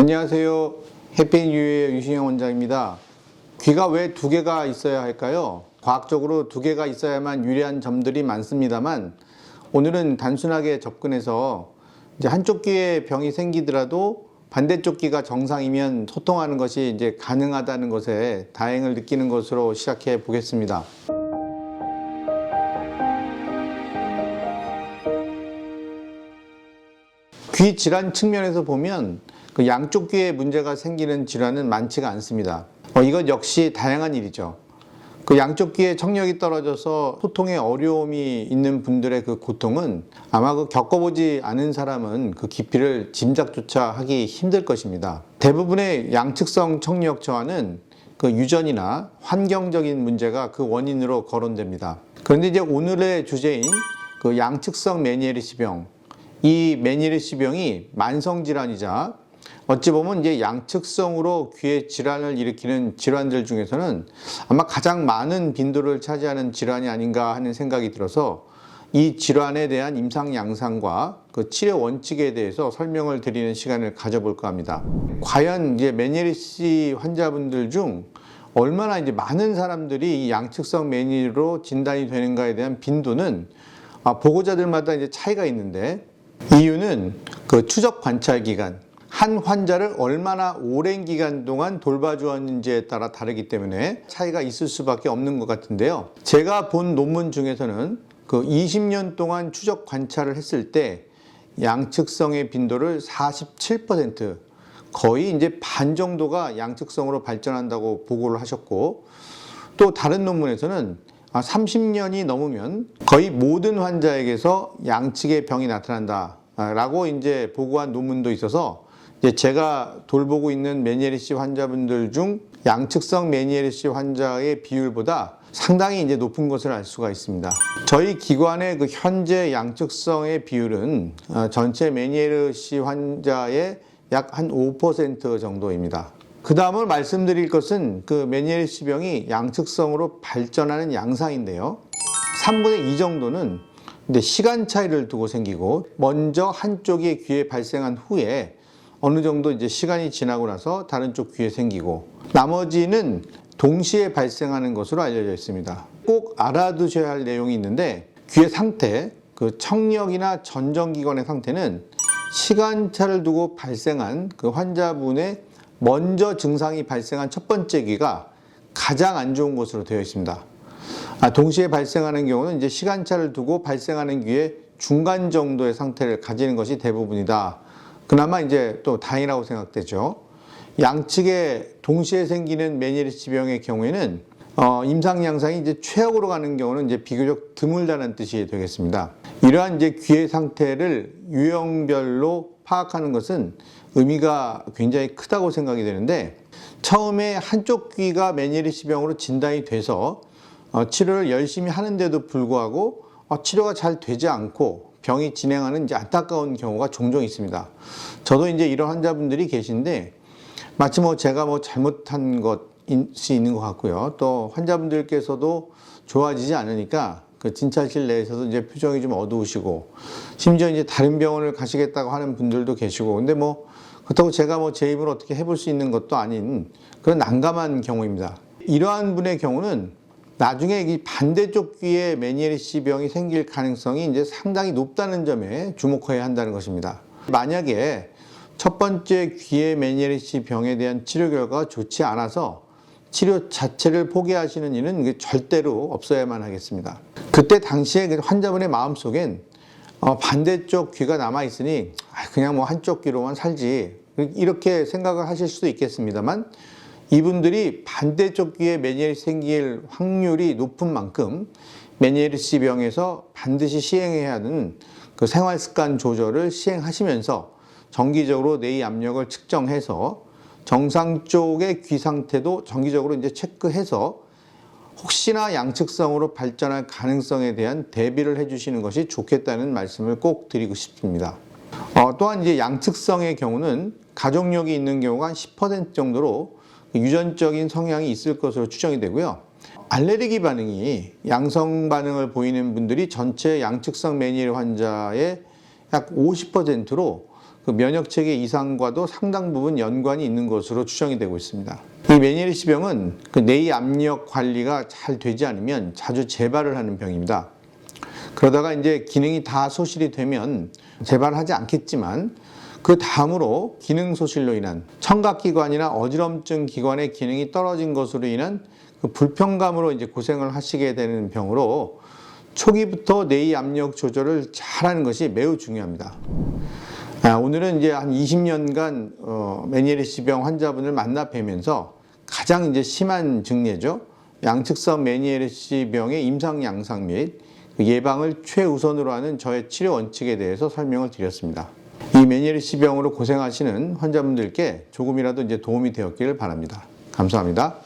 안녕하세요. 해피뉴의 유신영 원장입니다. 귀가 왜 두 개가 있어야 할까요? 과학적으로 두 개가 있어야만 유리한 점들이 많습니다만 오늘은 단순하게 접근해서 이제 한쪽 귀에 병이 생기더라도 반대쪽 귀가 정상이면 소통하는 것이 이제 가능하다는 것에 다행을 느끼는 것으로 시작해 보겠습니다. 귀 질환 측면에서 보면 그 양쪽 귀에 문제가 생기는 질환은 많지가 않습니다. 어, 이것 역시 다양한 일이죠. 그 양쪽 귀에 청력이 떨어져서 소통에 어려움이 있는 분들의 그 고통은 아마 그 겪어보지 않은 사람은 그 깊이를 짐작조차 하기 힘들 것입니다. 대부분의 양측성 청력 저하는 그 유전이나 환경적인 문제가 그 원인으로 거론됩니다. 그런데 이제 오늘의 주제인 그 양측성 메니에르시 병, 이 메니에르시 병이 만성 질환이자 어찌 보면 이제 양측성으로 귀의 질환을 일으키는 질환들 중에서는 아마 가장 많은 빈도를 차지하는 질환이 아닌가 하는 생각이 들어서 이 질환에 대한 임상 양상과 그 치료 원칙에 대해서 설명을 드리는 시간을 가져볼까 합니다. 과연 이제 메니에르시 환자분들 중 얼마나 이제 많은 사람들이 이 양측성 메니로 진단이 되는가에 대한 빈도는 아, 보고자들마다 이제 차이가 있는데 이유는 그 추적 관찰 기간, 한 환자를 얼마나 오랜 기간 동안 돌봐주었는지에 따라 다르기 때문에 차이가 있을 수밖에 없는 것 같은데요. 제가 본 논문 중에서는 그 20년 동안 추적 관찰을 했을 때 양측성의 빈도를 47% 거의 이제 반 정도가 양측성으로 발전한다고 보고를 하셨고 또 다른 논문에서는 30년이 넘으면 거의 모든 환자에게서 양측의 병이 나타난다 라고 이제 보고한 논문도 있어서 이 제 제가 돌보고 있는 메니에르시 환자분들 중 양측성 메니에르시 환자의 비율보다 상당히 이제 높은 것을 알 수가 있습니다. 저희 기관의 그 현재 양측성의 비율은 어, 전체 메니에르시 환자의 약 한 5% 정도입니다. 그 다음을 말씀드릴 것은 그 메니에르시 병이 양측성으로 발전하는 양상인데요. 3분의 2 정도는 근데 시간 차이를 두고 생기고 먼저 한쪽의 귀에 발생한 후에 어느 정도 이제 시간이 지나고 나서 다른 쪽 귀에 생기고 나머지는 동시에 발생하는 것으로 알려져 있습니다. 꼭 알아두셔야 할 내용이 있는데 귀의 상태, 그 청력이나 전정기관의 상태는 시간차를 두고 발생한 그 환자분의 먼저 증상이 발생한 첫 번째 귀가 가장 안 좋은 것으로 되어 있습니다. 아, 동시에 발생하는 경우는 이제 시간차를 두고 발생하는 귀의 중간 정도의 상태를 가지는 것이 대부분이다. 그나마 이제 또 다행이라고 생각되죠. 양측에 동시에 생기는 메니에르시 병의 경우에는 어, 임상 양상이 이제 최악으로 가는 경우는 이제 비교적 드물다는 뜻이 되겠습니다. 이러한 이제 귀의 상태를 유형별로 파악하는 것은 의미가 굉장히 크다고 생각이 되는데 처음에 한쪽 귀가 메니에르시 병으로 진단이 돼서 어, 치료를 열심히 하는데도 불구하고 어, 치료가 잘 되지 않고 병이 진행하는 이제 안타까운 경우가 종종 있습니다. 저도 이제 이런 환자분들이 계신데 마치 뭐 제가 뭐 잘못한 것이 있는 것 같고요. 또 환자분들께서도 좋아지지 않으니까 그 진찰실 내에서도 이제 표정이 좀 어두우시고 심지어 이제 다른 병원을 가시겠다고 하는 분들도 계시고 근데 뭐 그렇다고 제가 뭐 제 입으로 어떻게 해볼 수 있는 것도 아닌 그런 난감한 경우입니다. 이러한 분의 경우는 나중에 이 반대쪽 귀에 메니에르시 병이 생길 가능성이 이제 상당히 높다는 점에 주목해야 한다는 것입니다. 만약에 첫 번째 귀의 메니에르시 병에 대한 치료 결과가 좋지 않아서 치료 자체를 포기하시는 이게 절대로 없어야만 하겠습니다. 그때 당시에 그 환자분의 마음속엔 어, 반대쪽 귀가 남아 있으니 아, 그냥 뭐 한쪽 귀로만 살지 이렇게 생각을 하실 수도 있겠습니다만 이분들이 반대쪽 귀에 메니에르시 생길 확률이 높은 만큼 메니에르시 병에서 반드시 시행해야 하는 그 생활 습관 조절을 시행하시면서 정기적으로 뇌의 압력을 측정해서 정상 쪽의 귀 상태도 정기적으로 이제 체크해서 혹시나 양측성으로 발전할 가능성에 대한 대비를 해주시는 것이 좋겠다는 말씀을 꼭 드리고 싶습니다. 어, 또한 이제 양측성의 경우는 가족력이 있는 경우가 한 10% 정도로 유전적인 성향이 있을 것으로 추정이 되고요. 알레르기 반응이 양성 반응을 보이는 분들이 전체 양측성 메니엘 환자의 약 50%로 그 면역 체계 이상과도 상당 부분 연관이 있는 것으로 추정이 되고 있습니다. 이 메니에리시 병은 그 내이 압력 관리가 잘 되지 않으면 자주 재발을 하는 병입니다. 그러다가 이제 기능이 다 소실이 되면 재발하지 않겠지만 그 다음으로 기능 소실로 인한 청각기관이나 어지럼증 기관의 기능이 떨어진 것으로 인한 그 불편감으로 이제 고생을 하시게 되는 병으로 초기부터 내이 압력 조절을 잘하는 것이 매우 중요합니다. 아, 오늘은 이제 한 20년간 어, 메니에리시 병 환자분을 만나 뵈면서 가장 이제 심한 증례죠. 양측성 메니에리시 병의 임상 양상 및그 예방을 최우선으로 하는 저의 치료 원칙에 대해서 설명을 드렸습니다. 이 메니에리시 병으로 고생하시는 환자분들께 조금이라도 이제 도움이 되었기를 바랍니다. 감사합니다.